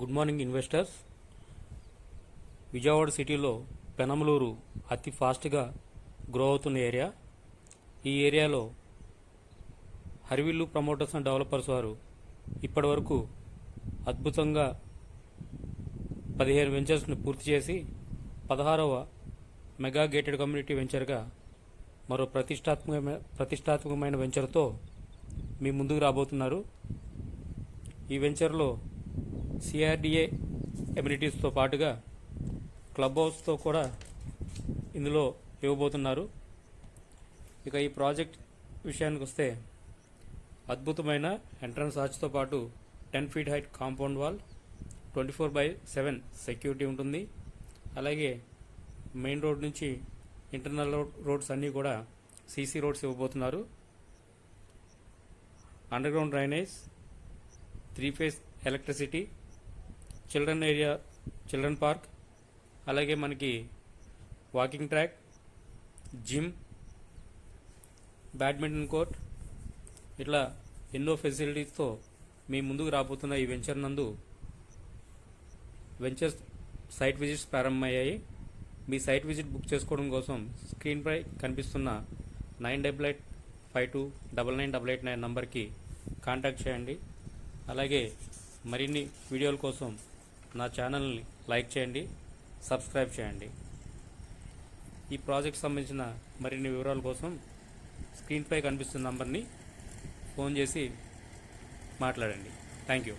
Good morning investors. Vijayawada సిటీలో పెనమలూరు అతి ఫాస్ట్గా గ్రో అవుతున్న ఏరియా. ఈ ఏరియాలో హరివిల్లు ప్రమోటర్స్ అండ్ డెవలపర్స్ వారు ఇప్పటివరకు అద్భుతంగా పదిహేను వెంచర్స్ని పూర్తి చేసి పదహారవ మెగా గేటెడ్ కమ్యూనిటీ వెంచర్గా మరో ప్రతిష్టాత్మకమైన ప్రతిష్టాత్మకమైన వెంచర్తో మీ ముందుకు రాబోతున్నారు. ఈ వెంచర్లో సిఆర్డిఏ ఎమ్యూనిటీస్తో పాటుగా క్లబ్ హౌస్తో కూడా ఇందులో ఇవ్వబోతున్నారు. ఇక ఈ ప్రాజెక్ట్ విషయానికి వస్తే అద్భుతమైన ఎంట్రన్స్ ఆర్చ్తో పాటు ten feet height compound wall twenty four by seven security ఉంటుంది. అలాగే మెయిన్ రోడ్ నుంచి ఇంటర్నల్ రోడ్ రోడ్స్ అన్నీ కూడా సీసీ రోడ్స్ ఇవ్వబోతున్నారు. Underground drainage three phase electricity children area children park అలాగే మనకి walking track gym badminton court ఇట్లా ఎన్నో ఫెసిలిటీస్తో మీ ముందుకు రాబోతున్న ఈ వెంచర్ నందు వెంచర్స్ సైట్ విజిట్స్ ప్రారంభమయ్యాయి. మీ సైట్ విజిట్ బుక్ చేసుకోవడం కోసం స్క్రీన్పై కనిపిస్తున్న nine double eight five two double nine double eight nine నంబర్కి కాంటాక్ట్ చేయండి. అలాగే మరిన్ని వీడియోల కోసం నా ఛానల్ని లైక్ చేయండి సబ్స్క్రైబ్ చేయండి. ఈ ప్రాజెక్ట్ సంబంధించిన మరిన్ని వివరాల కోసం స్క్రీన్పై కనిపిస్తున్న నంబర్ని ఫోన్ చేసి మాట్లాడండి. Thank you.